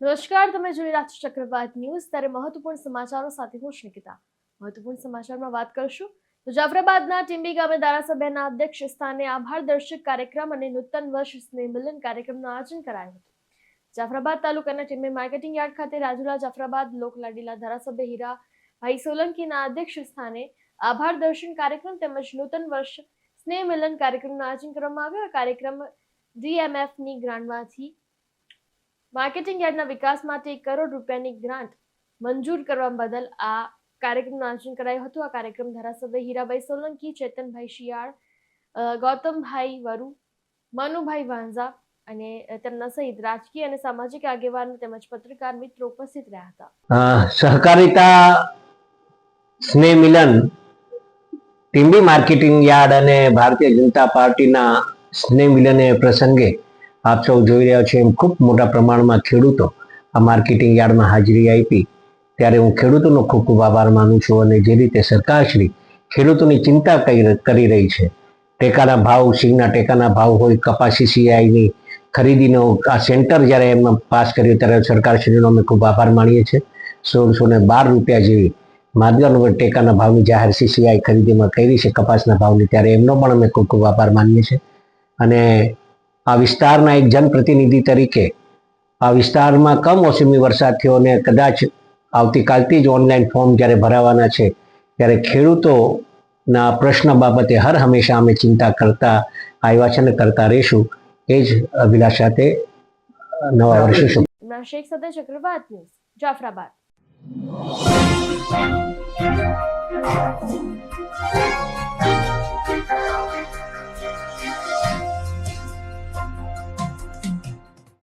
નમસ્કાર, તમે જોઈ રહ્યા છો ચક્રવાત ન્યૂઝ. ત્યારે મહત્વપૂર્ણ સમાચારો સાથે હું નિકિતા મહત્વપૂર્ણ સમાચારમાં વાત કરશું. તો જાફરાબાદના ટીંબી ગામે ધારાસભ્યના અધ્યક્ષ સ્થાને આભાર દર્શક કાર્યક્રમ અને નૂતન વર્ષ સ્નેહ કાર્યક્રમનું આયોજન કરાયું હતું. જાફરાબાદ તાલુકાના ટીંબી માર્કેટિંગ યાર્ડ ખાતે રાજુલા જાફરાબાદ લોકલાડીલા ધારાસભ્ય હીરા ભાઈ સોલંકીના અધ્યક્ષ સ્થાને આભાર દર્શન કાર્યક્રમ તેમજ નૂતન વર્ષ સ્નેહ મિલન કાર્યક્રમનું આયોજન કરવામાં આવ્યું. આ કાર્યક્રમ ડીએમએફની ગ્રાન્ટમાંથી માર્કેટિંગ યાર્ડના વિકાસ માટે એક કરોડ રૂપિયાની ગ્રાન્ટ મંજૂર કરવા બદલ આ કાર્યક્રમનું આયોજન કરાયું હતું. આ કાર્યક્રમ ધારાસભ્ય હીરાભાઈ સોલંકી, ચેતનભાઈ શિયાળ ગૌતમભાઈ વરુ, મનુભાઈ વાંઝા અને તેમના સહિત રાજકીય અને સામાજિક આગેવાનો તેમજ પત્રકાર મિત્રો ઉપસ્થિત રહ્યા હતા. સહકારિતા, સ્નેહ મિલન ટીમ્બી માર્કેટિંગ યાર્ડ અને ભારતીય જનતા પાર્ટીના સ્નેહ મિલન પ્રસંગે આપ સૌ જોઈ રહ્યા છો એમ ખૂબ મોટા પ્રમાણમાં ખેડૂતો આ માર્કેટિંગ યાર્ડમાં હાજરી આપી. ત્યારે હું ખેડૂતોનો ખૂબ ખૂબ આભાર માનું છું અને જે રીતે સરકારશ્રી ખેડૂતોની ચિંતા કરી રહી છે. ટેકાના ભાવ, સિંગના ટેકાના ભાવ હોય, કપાસી સીઆઈની ખરીદીનો આ સેન્ટર જ્યારે એમાં પાસ કર્યું ત્યારે સરકારશ્રીનો અમે ખૂબ આભાર માનીએ છીએ. સોળસો ને બાર રૂપિયા જેવી માદગાનું ટેકાના ભાવની જાહેર સીસીઆઈ ખરીદીમાં કરી છે કપાસના ભાવની. ત્યારે એમનો પણ અમે ખૂબ ખૂબ આભાર માનીએ છીએ. અને આ વિસ્તારના એક જનપ્રતિનિધિ તરીકે આ વિસ્તારમાં કમોસમી વરસાદ થયો અને કદાચ આવતીકાલથી જ ઓનલાઈન ફોર્મ જ્યારે ભરાવાના છે, ત્યારે ખેડૂતોના પ્રશ્ન બાબતે હર હંમેશા અમે ચિંતા કરતા, આવ્યા છે અને કરતા રહીશું. એ જ અભિલાષ સાથે નવા વર્ષે શુભ શેખ સાથે ચક્રવાત ન્યૂઝ